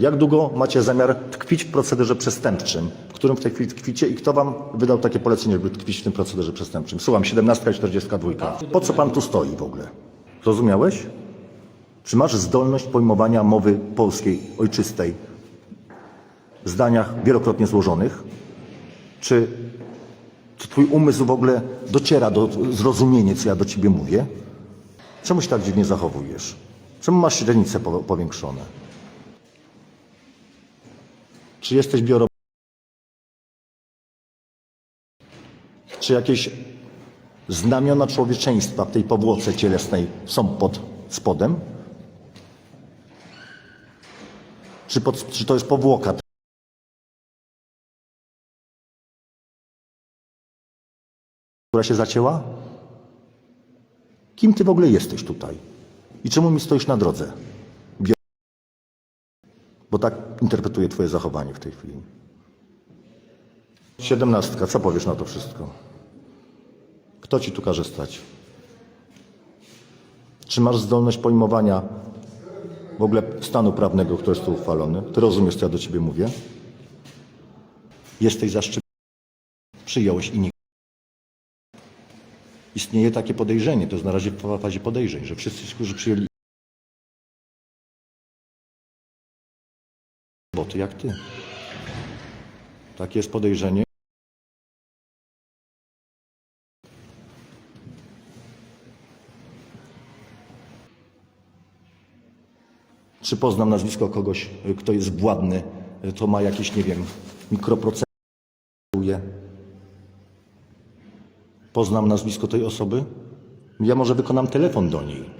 Jak długo macie zamiar tkwić w procederze przestępczym, w którym w tej chwili tkwicie i kto wam wydał takie polecenie, żeby tkwić w tym procederze przestępczym? Słucham, 17 i 42. Po co pan tu stoi w ogóle? Zrozumiałeś? Czy masz zdolność pojmowania mowy polskiej, ojczystej, w zdaniach wielokrotnie złożonych? Czy, czy twój umysł w ogóle dociera do zrozumienia, co ja do ciebie mówię? Czemu się tak dziwnie zachowujesz? Czemu masz źrenice po- powiększone? Czy jesteś biuro... Czy jakieś znamiona człowieczeństwa w tej powłoce cielesnej są pod spodem? Czy, pod, czy to jest powłoka? która się zacięła? Kim ty w ogóle jesteś tutaj? I czemu mi stoisz na drodze? Bo tak interpretuję twoje zachowanie w tej chwili. Siedemnastka, co powiesz na to wszystko? Kto ci tu każe stać? Czy masz zdolność pojmowania w ogóle stanu prawnego, który jest tu uchwalony? Ty rozumiesz, co ja do ciebie mówię? Jesteś zaszczepiony. Przyjąłeś i nie. Istnieje takie podejrzenie, to jest na razie w fazie podejrzeń, że wszyscy, którzy przyjęli jak ty. Takie jest podejrzenie. Czy poznam nazwisko kogoś, kto jest władny, to ma jakieś, nie wiem, mikroprocenty, Poznam nazwisko tej osoby? Ja może wykonam telefon do niej.